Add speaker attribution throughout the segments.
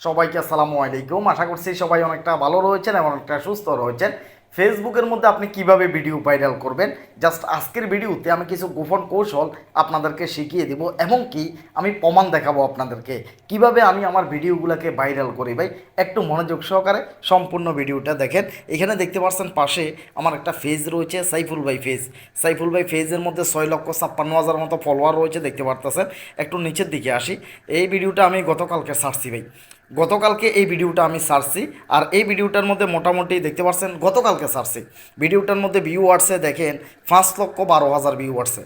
Speaker 1: সবাইকে আসসালামু আলাইকুম। আশা করছি সবাই অনেকটা ভালো রয়েছেন এবং অনেকটা সুস্থ রয়েছেন। ফেসবুকের মধ্যে আপনি কীভাবে ভিডিও ভাইরাল করবেন? জাস্ট আজকের ভিডিওতে আমি কিছু গোপন কৌশল আপনাদেরকে শিখিয়ে দিব এবং কি আমি প্রমাণ দেখাবো আপনাদেরকে। কীভাবে আমি আমার ভিডিওগুলোকে ভাইরাল করি ভাই? একটু মনোযোগ সহকারে সম্পূর্ণ ভিডিওটা দেখেন। এখানে দেখতে পাচ্ছেন পাশে আমার একটা ফেজ রয়েছে, সাইফুল ভাই ফেজ। সাইফুল ভাই ফেজের মধ্যে ছয় লক্ষ ছাপ্পান্ন হাজার মতো ফলোয়ার রয়েছে, দেখতে পারতেছেন। একটু নিচের দিকে আসি। এই ভিডিওটা আমি গতকালকে ছাড়ছি ভাই। গতকালকে এই ভিডিওটা আমি সারছি, আর এই ভিডিওটার মধ্যে মোটামুটি দেখতে পাচ্ছেন গতকালকে সারছি। ভিডিওটার মধ্যে ভিউ আসছে দেখেন, পাঁচ লক্ষ বারো হাজার ভিউ আসছে।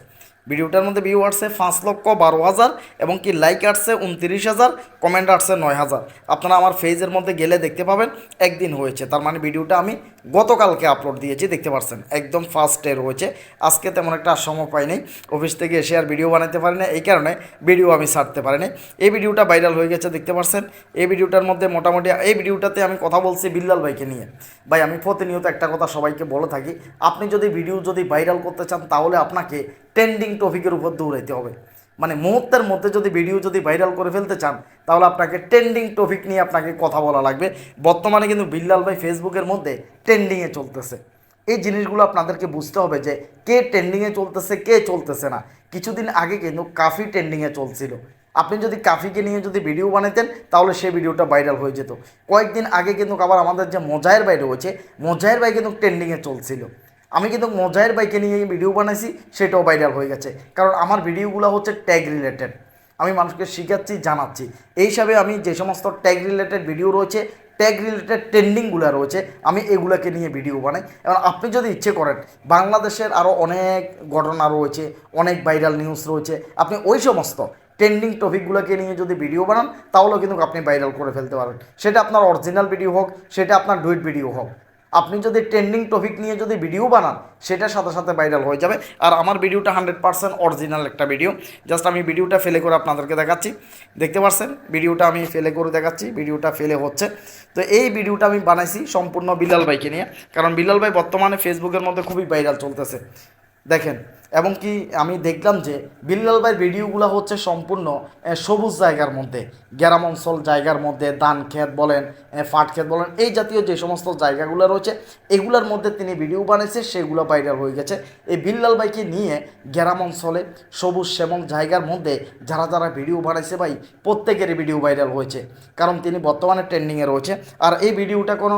Speaker 1: ভিডিওটার মধ্যে ভিউ আসছে পাঁচ লক্ষ বারো হাজার এবং কি লাইক আসছে উনত্রিশ হাজার কমেন্ট আসছে নয় হাজার। আপনারা আমার ফেজের মধ্যে গেলে দেখতে পাবেন, একদিন হয়েছে। তার মানে ভিডিওটা আমি গতকালকে আপলোড দিয়েছি, দেখতে পাচ্ছেন একদম ফার্স্টে রয়েছে আজকে তেমন একটা সময় পাইনি। অফিস থেকে এসে আর ভিডিও বানাতে পারি না এই কারণে ভিডিও আমি ছাড়তে পারিনি। এই ভিডিওটা ভাইরাল হয়ে গেছে, দেখতে পাচ্ছেন এই ভিডিওটার মধ্যে মোটামুটি, এই ভিডিওটাতে আমি কথা বলছি বিল্লাল ভাইকে নিয়ে। ভাই, আমি প্রতিনিয়ত একটা কথা সবাইকে বলে থাকি। আপনি যদি ভিডিও যদি ভাইরাল করতে চান, তাহলে আপনাকে ট্রেন্ডিং টপিকের উপর দৌড়াইতে হবে। মানে মুহূর্তের মধ্যে যদি ভিডিও যদি ভাইরাল করে ফেলতে চান, তাহলে আপনাকে ট্রেন্ডিং টপিক নিয়ে আপনাকে কথা বলা লাগবে। বর্তমানে কিন্তু বিল্লাল ভাই ফেসবুকের মধ্যে ট্রেন্ডিংয়ে চলতেছে। এই জিনিসগুলো আপনাদেরকে বুঝতে হবে যে, কে ট্রেন্ডিংয়ে চলতেছে, কে চলতেছে না। কিছুদিন আগে কিন্তু কাফি ট্রেন্ডিংয়ে চলছিল। আপনি যদি কাফিকে নিয়ে যদি ভিডিও বানাতেন তাহলে সেই ভিডিওটা ভাইরাল হয়ে যেত। কয়েকদিন আগে কিন্তু আবার আমাদের যে মজায়ের ভাই রয়েছে মজায়ের ভাই কিন্তু ট্রেন্ডিংয়ে চলছিল। আমি কিন্তু মজায়ের বাইকে নিয়ে ভিডিও বানাইছি, সেটাও ভাইরাল হয়ে গেছে। কারণ আমার ভিডিওগুলো হচ্ছে ট্যাগ রিলেটেড আমি মানুষকে শেখাচ্ছি, জানাচ্ছি। এই হিসাবে আমি যে সমস্ত ট্যাগ রিলেটেড ভিডিও রয়েছে ট্যাগ রিলেটেড ট্রেন্ডিংগুলো রয়েছে, আমি এগুলোকে নিয়ে ভিডিও বানাই। এবং আপনি যদি ইচ্ছে করেন, বাংলাদেশের আরও অনেক ঘটনা রয়েছে, অনেক ভাইরাল নিউজ রয়েছে, আপনি ওই সমস্ত ট্রেন্ডিং টপিকগুলোকে নিয়ে যদি ভিডিও বানান, তাহলেও কিন্তু আপনি ভাইরাল করে ফেলতে পারেন সেটা আপনার অরিজিনাল ভিডিও হোক, সেটা আপনার ডুইট ভিডিও হোক। আপনি যদি ট্রেন্ডিং টপিক নিয়ে যদি ভিডিও বানান, সেটা সাথে সাথে ভাইরাল হয়ে যাবে। আর আমার ভিডিওটা হান্ড্রেড পার্সেন্ট অরিজিনাল একটা ভিডিও জাস্ট আমি ভিডিওটা ফেলে করে আপনাদেরকে দেখাচ্ছি। দেখতে পাচ্ছেন ভিডিওটা আমি ফেলে করে দেখাচ্ছি। ভিডিওটা ফেলে হচ্ছে। তো এই ভিডিওটা আমি বানাইছি সম্পূর্ণ বিলাল ভাইকে নিয়ে। কারণ বিলাল ভাই বর্তমানে ফেসবুকের মধ্যে খুবই ভাইরাল চলতেছে। দেখেন এবং কি আমি দেখলাম যে বিল্লাল ভাইয়ের ভিডিওগুলো হচ্ছে সম্পূর্ণ সবুজ জায়গার মধ্যে, গ্রাম অঞ্চল জায়গার মধ্যে, ধান ক্ষেত বলেন পাট ক্ষেত বলেন, এই জাতীয় যে সমস্ত জায়গাগুলো রয়েছে, এগুলোর মধ্যে তিনি ভিডিও বানিয়েছে, সেগুলো ভাইরাল হয়ে গেছে। এই বিল্লাল ভাইকে নিয়ে গ্রাম অঞ্চলে সবুজ শ্যামল জায়গার মধ্যে যারা যারা ভিডিও বানাইছে ভাই প্রত্যেকেরই ভিডিও ভাইরাল হয়েছে। কারণ তিনি বর্তমানে ট্রেন্ডিংয়ে রয়েছে। আর এই ভিডিওটা কোনো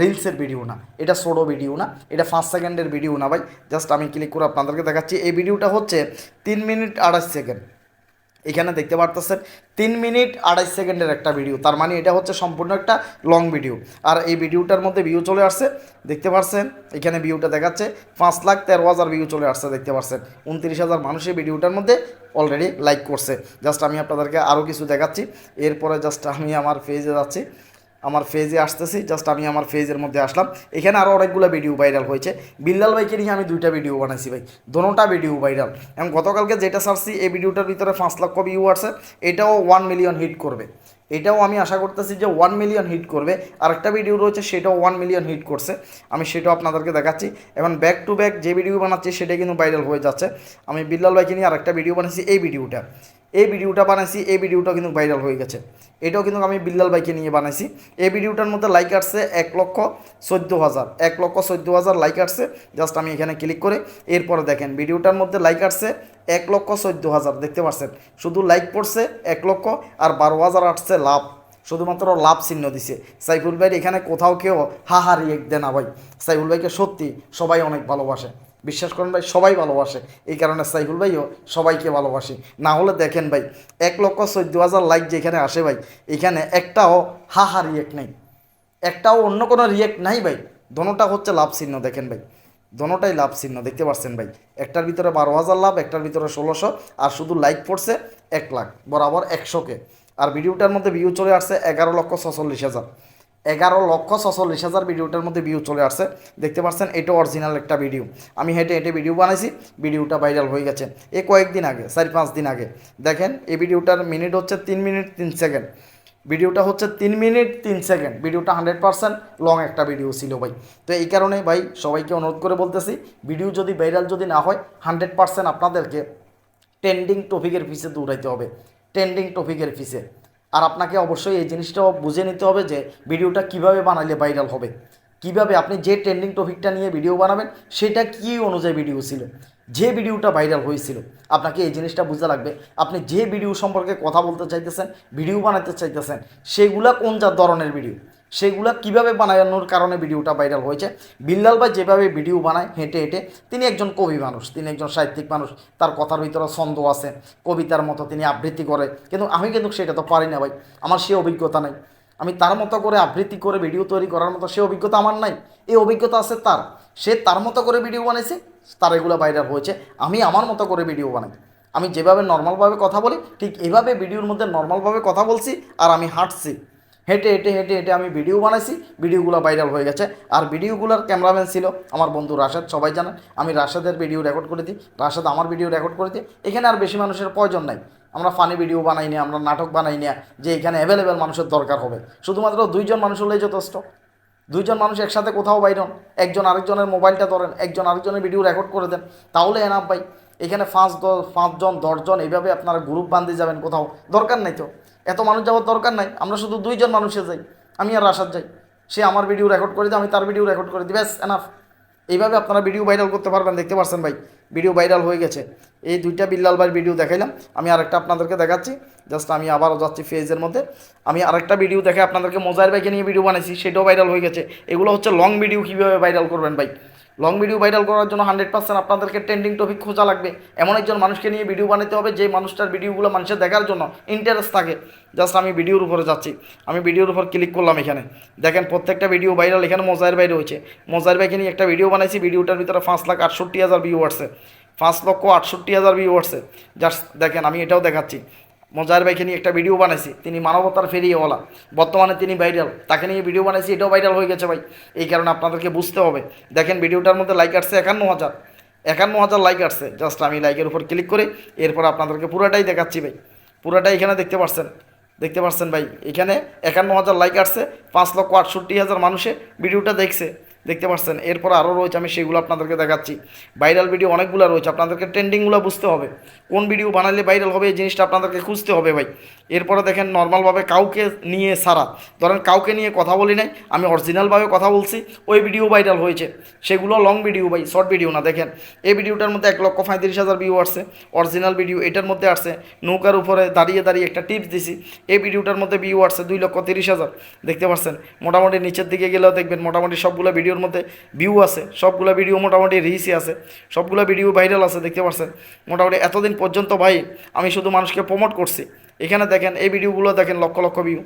Speaker 1: রিলসের ভিডিও না। এটা ছোটো ভিডিও না। এটা ফার্স্ট সেকেন্ডের ভিডিও না ভাই। জাস্ট আমি ক্লিক করে আপনাদেরকে দেখাচ্ছি। এই ভিডিওটা হচ্ছে তিন মিনিট আড়াইশ সেকেন্ড। এখানে দেখতে পারতেছেন, তিন মিনিট আড়াইশ সেকেন্ডের একটা ভিডিও। তার মানে এটা হচ্ছে সম্পূর্ণ একটা লং ভিডিও। আর এই ভিডিওটার মধ্যে ভিউ চলে আসছে, দেখতে পারছেন? এখানে ভিউটা দেখাচ্ছে, পাঁচ লাখ তেরো হাজার ভিউ চলে আসছে, দেখতে পারছেন? উনত্রিশ হাজার মানুষ এই ভিডিওটার মধ্যে অলরেডি লাইক করছে। জাস্ট আমি আপনাদেরকে আরও কিছু দেখাচ্ছি। এরপরে জাস্ট আমি আমার পেজে যাচ্ছি। আমার ফেজে আসতেছি জাস্ট আমি আমার ফেজের মধ্যে আসলাম। এখানে আরও অনেকগুলো ভিডিও ভাইরাল হয়েছে। বিল্লাল ভাইকে নিয়ে আমি দুইটা ভিডিও বানাইছি ভাই। দোনোটা ভিডিও ভাইরাল এবং গতকালকে যেটা সারছি এই ভিডিওটার ভিতরে পাঁচ লক্ষ ভিউ আছে। এটাও ওয়ান মিলিয়ন হিট করবে। এটাও আমি আশা করতেছি যে ওয়ান মিলিয়ন হিট করবে। আরেকটা ভিডিও রয়েছে, সেটাও ওয়ান মিলিয়ন হিট করছে। আমি সেটাও আপনাদেরকে দেখাচ্ছি। এখন ব্যাক টু ব্যাক যে ভিডিও বানাচ্ছি, সেটা কিন্তু ভাইরাল হয়ে যাচ্ছে। আমি বিল্লাল ভাইকে নিয়ে আরেকটা ভিডিও বানাচ্ছি এই ভিডিওটা এই ভিডিওটা বানাইছি, এই ভিডিওটা কিন্তু ভাইরাল হয়ে গেছে। এটাও কিন্তু আমি বিল্লাল ভাইকে নিয়ে বানাইছি। এই ভিডিওটার মধ্যে লাইক আসছে এক লক্ষ চোদ্দ হাজার। এক লক্ষ চোদ্দ হাজার লাইক আসছে জাস্ট আমি এখানে ক্লিক করে এরপরে দেখেন, ভিডিওটার মধ্যে লাইক আসছে এক লক্ষ চোদ্দ হাজার, দেখতে পাচ্ছেন শুধু লাইক পড়ছে এক লক্ষ আর বারো হাজার আসছে লাভ। শুধুমাত্র লাভ চিহ্ন দিছে। সাইফুল ভাইয়ের এখানে কোথাও কেউ হা হা রিয়েক দেয় না ভাই। সাইফুল ভাইকে সত্যি সবাই অনেক ভালোবাসে। বিশ্বাস করেন ভাই, সবাই ভালোবাসে। এই কারণে সাইফুল ভাইও সবাইকে ভালোবাসে। না হলে দেখেন ভাই, এক লক্ষ চোদ্দ হাজার লাইক যেখানে আসে ভাই, এখানে একটাও হা হা রিয়েক্ট নেই। একটাও অন্য কোনো রিয়েক্ট নাই ভাই। দোনোটা হচ্ছে লাভ চিহ্ন, দেখেন ভাই। দোনোটাই লাভ চিহ্ন, দেখতে পাচ্ছেন ভাই। একটার ভিতরে বারো হাজার লাভ, একটার ভিতরে ষোলোশো, আর শুধু লাইক পড়ছে এক লাখ, বরাবর একশোকে। আর ভিডিওটার মধ্যে ভিউ চলে আসছে এগারো লক্ষ ছচল্লিশ হাজার। এগারো লক্ষ ছচল্লিশ হাজার ভিডিওটার মধ্যে ভিউ চলে আসছে। দেখতে পাচ্ছেন, এটা অরিজিনাল একটা ভিডিও আমি হেঁটে হেঁটে ভিডিও বানাইছি ভিডিওটা ভাইরাল হয়ে গেছে। এ কয়েকদিন আগে, চার পাঁচ দিন আগে। দেখেন, এই ভিডিওটার মিনিট হচ্ছে তিন মিনিট তিন সেকেন্ড ভিডিওটা হচ্ছে তিন মিনিট তিন সেকেন্ড ভিডিওটা হান্ড্রেড পার্সেন্ট লং একটা ভিডিও ছিল ভাই। তো এই কারণে ভাই, সবাইকে অনুরোধ করে বলতেছি ভিডিও যদি ভাইরাল যদি না হয় হান্ড্রেড পার্সেন্ট আপনাদেরকে ট্রেন্ডিং টপিকের পিছে দৌড়াইতে হবে। ট্রেন্ডিং টপিকের পিছে। আর আপনাকে অবশ্যই এই জিনিসটাও বুঝে নিতে হবে যে ভিডিওটা কীভাবে বানালে ভাইরাল হবে। কীভাবে আপনি যে ট্রেন্ডিং টপিকটা নিয়ে ভিডিও বানাবেন, সেটা কী অনুযায়ী ভিডিও ছিল, যে ভিডিওটা ভাইরাল হয়েছিল, আপনাকে এই জিনিসটা বুঝতে লাগবে। আপনি যে ভিডিও সম্পর্কে কথা বলতে চাইতেছেন ভিডিও বানাতে চাইতেছেন, সেগুলা কোন যা ধরনের ভিডিও সেগুলা কীভাবে বানানোর কারণে ভিডিওটা ভাইরাল হয়েছে? বিল্লাল ভাই যেভাবে ভিডিও বানায়, হেঁটে হেঁটে, তিনি একজন কবি মানুষ, তিনি একজন সাহিত্যিক মানুষ, তার কথার ভিতরে ছন্দ আছে, কবিতার মতো তিনি আবৃত্তি করে। কিন্তু আমি কিন্তু সেটা তো পারি না ভাই, আমার সে অভিজ্ঞতা নেই। আমি তার মতো করে আবৃত্তি করে ভিডিও তৈরি করার মতো সে অভিজ্ঞতা আমার নাই। এই অভিজ্ঞতা আছে তার। সে তার মতো করে ভিডিও বানাইছে, তার এগুলো ভাইরাল হয়েছে। আমি আমার মতো করে ভিডিও বানাই। আমি যেভাবে নর্মালভাবে কথা বলি, ঠিক এভাবে ভিডিওর মধ্যে নর্মালভাবে কথা বলছি, আর আমি হাঁটছি। হেঁটে হেঁটে হেঁটে হেঁটে আমি ভিডিও বানাইছি। ভিডিওগুলো ভাইরাল হয়ে গেছে। আর ভিডিওগুলোর ক্যামেরাম্যান ছিল আমার বন্ধু রাশেদ, সবাই জানেন। আমি রাশেদের ভিডিও রেকর্ড করে দিই। রাশেদ আমার ভিডিও রেকর্ড করে দিই। এখানে আর বেশি মানুষের প্রয়োজন নাই। আমরা ফানি ভিডিও বানাই না আমরা নাটক বানাই না যে এখানে অ্যাভেলেবেল মানুষের দরকার হবে। শুধুমাত্র দুইজন মানুষ হলেই যথেষ্ট। দুইজন মানুষ একসাথে কোথাও বাইরন একজন আরেকজনের মোবাইলটা ধরেন। একজন আরেকজনের ভিডিও রেকর্ড করে দেন। তাহলে এনাফ ভাই। এখানে পাঁচ দশ পাঁচজন, দশজন, এইভাবে আপনারা গ্রুপ বান্ধে যাবেন কোথাও। দরকার নাই তো। এত মানুষ যাওয়ার দরকার নাই। আমরা শুধু দুইজন মানুষে যাই। আমি আর রাশাদ যাই। সে আমার ভিডিও রেকর্ড করে দিই আমি তার ভিডিও রেকর্ড করে দিই। ব্যাস এনাফ এইভাবে আপনারা ভিডিও ভাইরাল করতে পারবেন, দেখতে পাচ্ছেন ভাই। ভিডিও ভাইরাল হয়ে গেছে। এই দুইটা বিল্লাল ভাইয়ের ভিডিও দেখাইলাম। আমি আরেকটা আপনাদেরকে দেখাচ্ছি। জাস্ট আমি আবারও যাচ্ছি ফেজের মধ্যে। আমি আরেকটা ভিডিও দেখে আপনাদেরকে মোজাইর বাইকে নিয়ে ভিডিও বানাইছি, সেটাও ভাইরাল হয়ে গেছে। এগুলো হচ্ছে লং ভিডিও কীভাবে ভাইরাল করবেন ভাই? লং ভিডিও ভাইরাল করার জন্য হান্ড্রেড পার্সেন্ট আপনাদেরকে ট্রেন্ডিং টপিক খোঁজা লাগবে। এমন একজন মানুষকে নিয়ে ভিডিও বানাতে হবে, যে মানুষটার ভিডিওগুলো মানুষের দেখার জন্য ইন্টারেস্ট থাকে। জাস্ট আমি ভিডিওর উপরে যাচ্ছি। আমি ভিডিওর উপর ক্লিক করলাম এখানে। দেখেন, প্রত্যেকটা ভিডিও ভাইরাল এখানে মোজাইর বাইরে হয়েছে মোজাইর বাইকে নিয়ে একটা ভিডিও বানাইছি। ভিডিওটার ভিতরে পাঁচ লাখ আটষট্টি হাজার ভিউ আসছে। পাঁচ লক্ষ আটষট্টি হাজার ভিউ আসছে। জাস্ট দেখেন, আমি এটাও দেখাচ্ছি। মজার ভাইকে নিয়ে একটা ভিডিও বানাইছি। তিনি মানবতার ফেরিয়েওয়ালা বর্তমানে তিনি ভাইরাল তাকে নিয়ে ভিডিও বানাইছি, এটাও ভাইরাল হয়ে গেছে ভাই। এই কারণে আপনাদেরকে বুঝতে হবে। দেখেন ভিডিওটার মধ্যে লাইক আসছে একান্ন হাজার একান্ন হাজার লাইক আসছে। জাস্ট আমি লাইকের উপর ক্লিক করে এরপর আপনাদেরকে পুরোটাই দেখাচ্ছি ভাই। পুরোটাই এখানে দেখতে পাচ্ছেন দেখতে পাচ্ছেন ভাই। এখানে একান্ন হাজার লাইক আসছে। পাঁচ লক্ষ আটষট্টি হাজার মানুষে ভিডিওটা দেখছে। দেখতে পাচ্ছেন। এরপর আরও রয়েছে, আমি সেগুলো আপনাদেরকে দেখাচ্ছি। ভাইরাল ভিডিও অনেকগুলো রয়েছে, আপনাদেরকে ট্রেন্ডিংগুলো বুঝতে হবে। কোন ভিডিও বানালে ভাইরাল হবে, এই জিনিসটা আপনাদেরকে খুঁজতে হবে ভাই। এরপরে দেখেন নর্মালভাবে কাউকে নিয়ে সারা। ধরেন, কাউকে নিয়ে কথা বলি নাই, আমি অরিজিনালভাবে কথা বলছি, ওই ভিডিও ভাইরাল হয়েছে। সেগুলো লং ভিডিও ভাই শর্ট ভিডিও না, দেখেন। এই ভিডিওটার মধ্যে এক লক্ষ পঁয়ত্রিশ হাজার ভিউ আসছে অরিজিনাল ভিডিও এটার মধ্যে আসছে, নৌকার উপরে দাঁড়িয়ে দাঁড়িয়ে একটা টিপস দিছি। এই ভিডিওটার মধ্যে ভিউ আসছে দুই লক্ষ তিরিশ হাজার। দেখতে পাচ্ছেন, মোটামুটি নিচের দিকে গেলেও দেখবেন, মোটামুটি সবগুলো ভিডিওর মধ্যে ভিউ আছে, সবগুলো ভিডিও মোটামুটি রিচই আছে, সবগুলো ভিডিও ভাইরাল আছে, দেখতে পাচ্ছেন মোটামুটি এতদিন পর্যন্ত ভাই আমি শুধু মানুষকে প্রমোট করছি। এখানে দেখেন, এই ভিডিওগুলো দেখেন লক্ষ লক্ষ ভিউ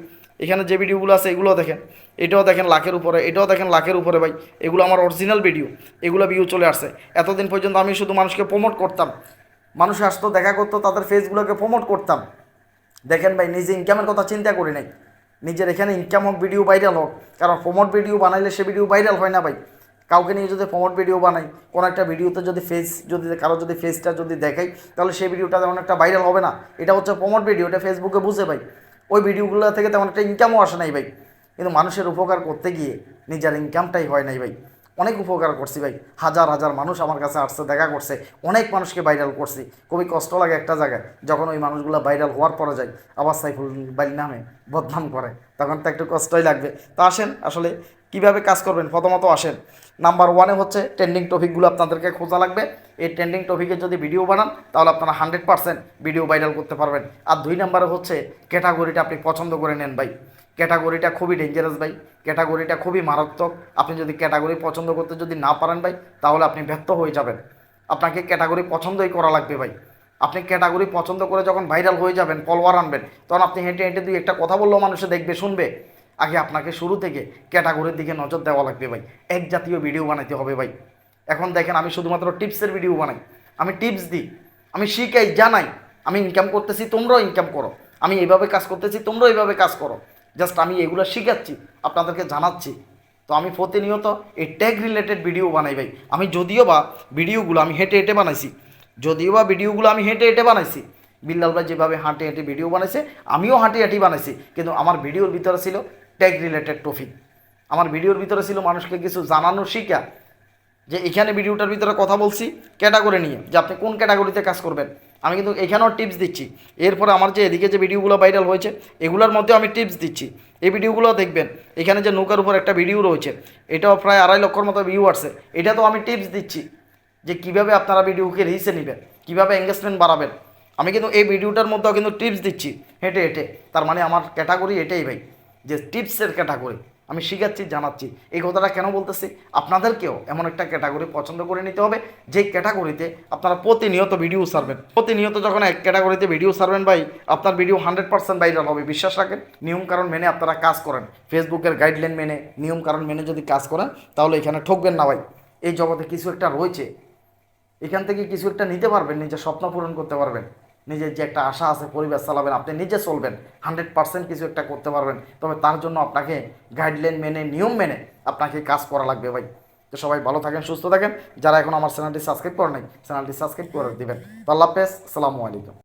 Speaker 1: এখানে যে ভিডিওগুলো আছে, এগুলো দেখেন। এটাও দেখেন লাখের উপরে, এটাও দেখেন লাখের উপরে ভাই। এগুলো আমার অরিজিনাল ভিডিও এগুলো ভিউ চলে আসছে। এতদিন পর্যন্ত আমি শুধু মানুষকে প্রমোট করতাম। মানুষ আসতো, দেখা করতো, তাদের ফেসগুলোকে প্রমোট করতাম। দেখেন ভাই, নিজে ইনকামের কথা চিন্তা করি নাই। নিজের এখানে ইনকাম হোক ভিডিও ভাইরাল হোক। কারণ প্রমোট ভিডিও বানাইলে সে ভিডিও ভাইরাল হয় না ভাই। কাউকে নিয়ে যদি প্রমোট ভিডিও বানাই, কোনো একটা ভিডিওতে যদি ফেস যদি কারও যদি ফেসটা যদি দেখাই, তাহলে সেই ভিডিওটা তেমন একটা ভাইরাল হবে না। এটা হচ্ছে প্রমোট ভিডিও এটা ফেসবুকে বুঝে ভাই। ওই ভিডিওগুলো থেকে তেমন একটা ইনকামও আসে নাই ভাই। কিন্তু মানুষের উপকার করতে গিয়ে নিজের ইনকামটাই হয় নাই ভাই। অনেক উপকার করছি ভাই। হাজার হাজার মানুষ আমার কাছে আসছে, দেখা করছে। অনেক মানুষকে ভাইরাল করছি। খুবই কষ্ট লাগে একটা জায়গায়। যখন ওই মানুষগুলো ভাইরাল হওয়ার পরে যায়, আবার সাইফুল বাইল নামে বদনাম করে, তখন তো একটু কষ্টই লাগবে। তো আসেন, আসলে কীভাবে কাজ করবেন? প্রথমত আসেন। নাম্বার ওয়ানে হচ্ছে ট্রেন্ডিং টপিকগুলো আপনাদেরকে খোঁজা লাগবে। এই ট্রেন্ডিং টপিকে যদি ভিডিও বানান, তাহলে আপনারা হান্ড্রেড পার্সেন্ট ভিডিও ভাইরাল করতে পারবেন। আর দুই নাম্বারে হচ্ছে ক্যাটাগরিটা আপনি পছন্দ করে নেন ভাই। ক্যাটাগরিটা খুবই ডেঞ্জারাস ভাই। ক্যাটাগরিটা খুবই মারাত্মক। আপনি যদি ক্যাটাগরি পছন্দ করতে যদি না পারেন ভাই, তাহলে আপনি ব্যর্থ হয়ে যাবেন। আপনাকে ক্যাটাগরি পছন্দই করা লাগবে ভাই। আপনি ক্যাটাগরি পছন্দ করে যখন ভাইরাল হয়ে যাবেন ফলোয়ার আনবেন, তখন আপনি হেঁটে হেঁটে দুই একটা কথা বললেও মানুষে দেখবে, শুনবে। আগে আপনাকে শুরু থেকে ক্যাটাগরির দিকে নজর দেওয়া লাগবে ভাই। এক জাতীয় ভিডিও বানাইতে হবে ভাই। এখন দেখেন আমি শুধুমাত্র টিপসের ভিডিও বানাই। আমি টিপস দিই। আমি শিখাই, জানাই। আমি ইনকাম করতেছি, তোমরাও ইনকাম করো। আমি এইভাবে কাজ করতেছি, তোমরাও এইভাবে কাজ করো। জাস্ট আমি এগুলো শিখাচ্ছি, আপনাদেরকে জানাচ্ছি। তো আমি প্রতিনিয়ত এই ট্যাগ রিলেটেড ভিডিও বানাই ভাই। আমি যদিও বা ভিডিওগুলো আমি হেঁটে হেঁটে বানাইছি, যদিও বা ভিডিওগুলো আমি হেঁটে হেঁটে বানাইছি, বিল্লাল ভাই যেভাবে হাঁটে হেঁটে ভিডিও বানাইছে, আমিও হাঁটি হাঁটি বানাইছি, কিন্তু আমার ভিডিওর ভিতরে ছিল ট্যাগ রিলেটেড টপিক আমার ভিডিওর ভিতরে ছিল মানুষকে কিছু জানানো, শিখা। যে এখানে ভিডিওটার ভিতরে কথা বলছি ক্যাটাগরি নিয়ে, যে আপনি কোন ক্যাটাগরিতে কাজ করবেন? আমি কিন্তু এখানেও টিপস দিচ্ছি। এরপরে আমার যে এদিকে যে ভিডিওগুলো ভাইরাল হয়েছে, এগুলোর মধ্যে আমি টিপস দিচ্ছি। এই ভিডিওগুলো দেখবেন, এখানে যে নৌকার উপর একটা ভিডিও রয়েছে, এটাও প্রায় আড়াই লক্ষর মতো ভিউ আসছে এটা তো আমি টিপস দিচ্ছি যে কীভাবে আপনারা ভিডিওকে রিসে নেবেন, কীভাবে এঙ্গেজমেন্ট বাড়াবেন। আমি কিন্তু এই ভিডিওটার মধ্যেও কিন্তু টিপস দিচ্ছি, হেঁটে হেঁটে। তার মানে আমার ক্যাটাগরি এটাই ভাই, যে টিপসের ক্যাটাগরি আমি শিখাচ্ছি, জানাচ্ছি। এই কথাটা কেন বলতেছি? আপনাদেরকেও এমন একটা ক্যাটাগরি পছন্দ করে নিতে হবে, যে ক্যাটাগরিতে আপনারা প্রতিনিয়ত ভিডিও সারবেন প্রতিনিয়ত যখন এক ক্যাটাগরিতে ভিডিও সারবেন ভাই, আপনার ভিডিও হান্ড্রেড পার্সেন্ট ভাইরাল হবে, বিশ্বাস রাখেন। নিয়ম কারণ মেনে আপনারা কাজ করেন। ফেসবুকের গাইডলাইন মেনে, নিয়ম কারণ মেনে যদি কাজ করেন, তাহলে এখানে ঠকবেন না ভাই। এই জগতে কিছু একটা রয়েছে। এখান থেকে কিছু একটা নিতে পারবেন, নিজের স্বপ্ন পূরণ করতে পারবেন। নিজের যে একটা আশা আছে, পরিবার চালাবেন, আপনি নিজে চলবেন হান্ড্রেড পার্সেন্ট কিছু একটা করতে পারবেন। তবে তার জন্য আপনাকে গাইডলাইন মেনে, নিয়ম মেনে আপনাকে কাজ করা লাগবে ভাই। তো সবাই ভালো থাকেন, সুস্থ থাকেন। যারা এখন আমার চ্যানেলটি সাবস্ক্রাইব করেন নাই, চ্যানেলটি সাবস্ক্রাইব করে দেবেন। তো আল্লাহ হাফেজ, আসসালামু আলাইকুম।